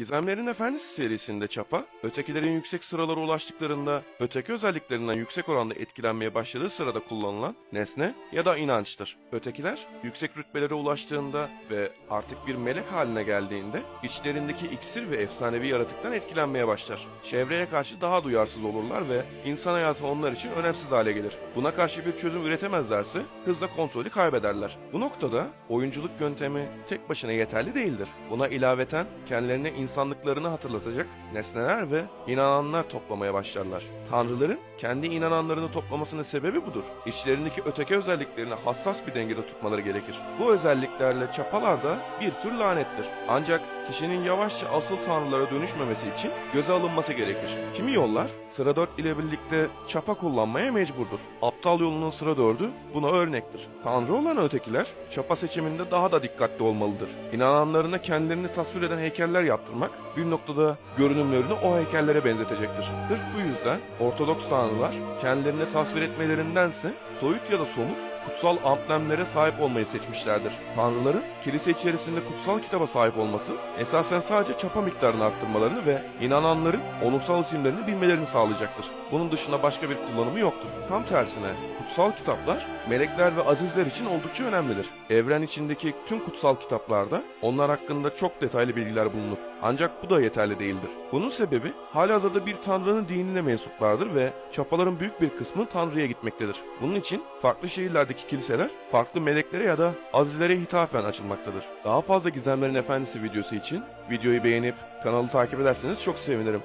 Gizemlerin Efendisi serisinde Çapa, ötekilerin yüksek sıralara ulaştıklarında öteki özelliklerinden yüksek oranda etkilenmeye başladığı sırada kullanılan nesne ya da inançtır. Ötekiler yüksek rütbelere ulaştığında ve artık bir melek haline geldiğinde içlerindeki iksir ve efsanevi yaratıktan etkilenmeye başlar. Çevreye karşı daha duyarsız olurlar ve insan hayatı onlar için önemsiz hale gelir. Buna karşı bir çözüm üretemezlerse hızla kontrolü kaybederler. Bu noktada oyunculuk yöntemi tek başına yeterli değildir. Buna ilaveten kendilerine insanlıklarını hatırlatacak nesneler ve inananlar toplamaya başlarlar. Tanrıların kendi inananlarını toplamasının sebebi budur. İçlerindeki öteki özelliklerini hassas bir dengede tutmaları gerekir. Bu özelliklerle çapalar da bir tür lanettir. Ancak kişinin yavaşça asıl tanrılara dönüşmemesi için göze alınması gerekir. Kimi yollar sıra 4 ile birlikte çapa kullanmaya mecburdur. Aptal yolunun sıra 4'ü buna örnektir. Tanrı olan ötekiler çapa seçiminde daha da dikkatli olmalıdır. İnananlarına kendilerini tasvir eden heykeller yaptırmak bir noktada görünümlerini o heykellere benzetecektir. Sırf bu yüzden Ortodoks tanrılar kendilerini tasvir etmelerindense soyut ya da somut kutsal amblemlere sahip olmayı seçmişlerdir. Tanrıların kilise içerisinde kutsal kitaba sahip olması esasen sadece çapa miktarını arttırmalarını ve inananların onursal isimlerini bilmelerini sağlayacaktır. Bunun dışında başka bir kullanımı yoktur. Tam tersine kutsal kitaplar melekler ve azizler için oldukça önemlidir. Evren içindeki tüm kutsal kitaplarda onlar hakkında çok detaylı bilgiler bulunur. Ancak bu da yeterli değildir. Bunun sebebi halihazırda bir tanrının dinine mensuplardır ve çapaların büyük bir kısmı tanrıya gitmektedir. Bunun için farklı şehirlerdeki kiliseler farklı meleklere ya da azizlere hitafen açılmaktadır. Daha fazla Gizemlerin Efendisi videosu için videoyu beğenip kanalı takip ederseniz çok sevinirim.